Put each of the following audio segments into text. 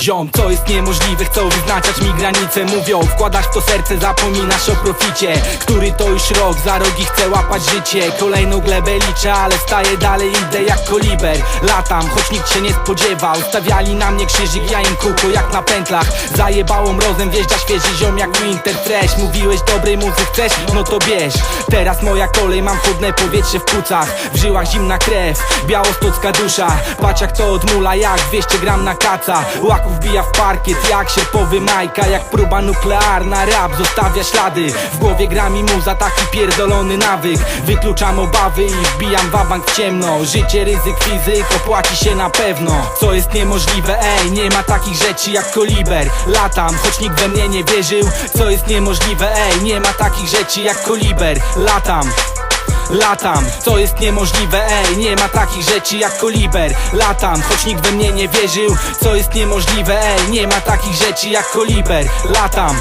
Ziom, co jest niemożliwe, chcą wyznaczać mi granice Mówią, wkładasz w to serce, zapominasz o proficie Który to już rok, za rogi chcę łapać życie. Kolejną glebę liczę, ale staję dalej, idę jak koliber. Latam, choć nikt się nie spodziewał. Stawiali na mnie krzyżyk, ja im kółko jak na pętlach. Zajebało mrozem, wjeżdża świeży ziom jak Winter Fresh. Mówiłeś dobrej muzy chcesz? No to bierz. Teraz moja kolej, mam chłodne powietrze w płucach. W żyłach zimna krew, białostocka dusza. Patrz jak to odmula, jak 200 gram na kaca. Łaków wbija w parkiet, jak sierpowy majka Jak próba nuklearna, rap zostawia ślady. W głowie gra mi muza, taki pierdolony nawyk. Wykluczam obawy i wbijam wabank w ciemno. Życie, ryzyk, fizyk, opłaci się na pewno. Co jest niemożliwe, ej, nie ma takich rzeczy jak koliber. Latam, choć nikt we mnie nie wierzył. Co jest niemożliwe, ej, nie ma takich rzeczy jak koliber. Latam Latam, co jest niemożliwe, ej, nie ma takich rzeczy jak koliber. Latam, choć nikt we mnie nie wierzył Co jest niemożliwe, ej, nie ma takich rzeczy jak koliber. Latam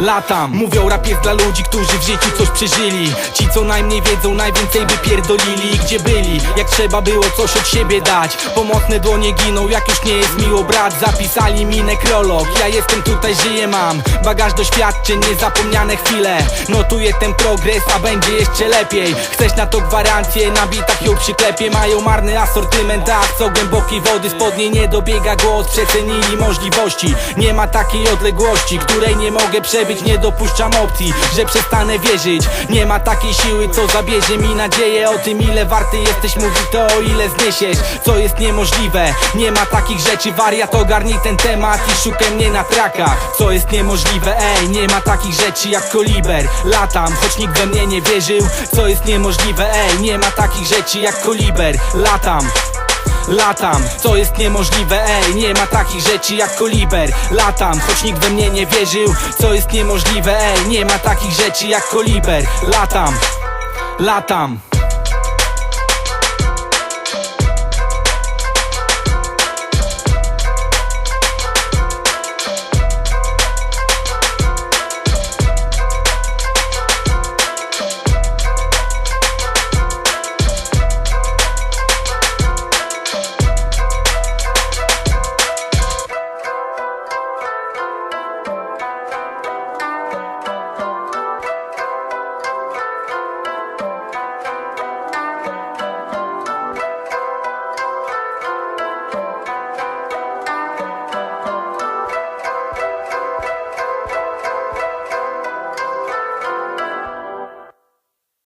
Latam. Mówią rap jest dla ludzi, którzy w życiu coś przeżyli. Ci co najmniej wiedzą, najwięcej by pierdolili. Gdzie byli, jak trzeba było coś od siebie dać. Pomocne dłonie giną, jak już nie jest miło brat. Zapisali mi nekrolog, ja jestem tutaj, żyję mam. Bagaż doświadczeń, niezapomniane chwile. Notuję ten progres, a będzie jeszcze lepiej. Chcesz na to gwarancję, na bitach ją przyklepie Mają marny asortyment, a co głębokiej wody. Spodnie nie dobiega głos, przecenili możliwości. Nie ma takiej odległości, której nie mogę Nie dopuszczam opcji, że przestanę wierzyć. Nie ma takiej siły, co zabierze mi nadzieję O tym ile warty jesteś, mówi to o ile zniesiesz Co jest niemożliwe, nie ma takich rzeczy Wariat ogarnij ten temat i szukaj mnie na trakach. Co jest niemożliwe, ej, nie ma takich rzeczy jak koliber. Latam, choć nikt we mnie nie wierzył Co jest niemożliwe, ej, nie ma takich rzeczy jak koliber. Latam Latam, co jest niemożliwe, ej, nie ma takich rzeczy jak koliber. Latam, choć nikt we mnie nie wierzył Co jest niemożliwe, ej, nie ma takich rzeczy jak koliber. Latam, latam